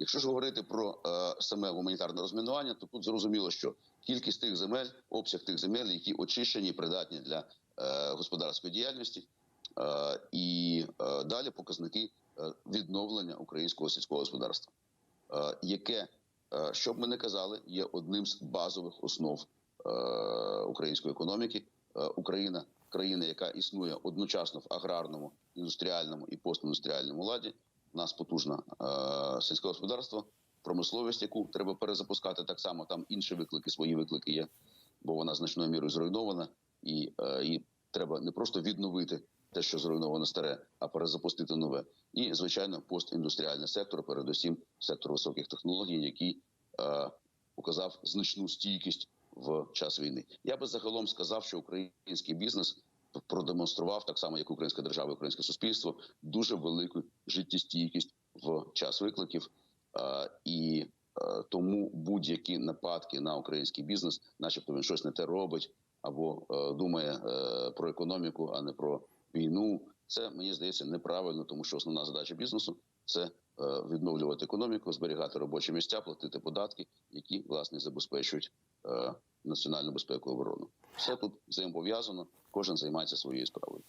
Якщо ж говорити про е, саме гуманітарне розмінування, то тут зрозуміло, що кількість тих земель, обсяг тих земель, які очищені, придатні для е, господарської діяльності, е, і е, далі показники е, відновлення українського сільського господарства, е, яке, е, що ми не казали, є одним з базових основ е, української економіки. Е, Україна країна, яка існує одночасно в аграрному, індустріальному і постіндустріальному ладі. У нас потужне сільське господарство, промисловість, яку треба перезапускати так само. Там інші виклики, свої виклики є, бо вона значною мірою зруйнована, і е, її треба не просто відновити те, що зруйновано старе, а перезапустити нове. І звичайно, постіндустріальний сектор, передусім сектор високих технологій, який е, показав значну стійкість в час війни. Я би загалом сказав, що український бізнес продемонстрував так само, як українська держава, українське суспільство, дуже велику життєстійкість в час викликів. І тому будь-які нападки на український бізнес, начебто він щось не те робить, або е, думає е, про економіку, а не про війну. Це мені здається неправильно, тому що основна задача бізнесу це е, відновлювати економіку, зберігати робочі місця, платити податки, які власне забезпечують національну безпеку і оборону. Все тут взаємопов'язано, кожен займається своєю справою.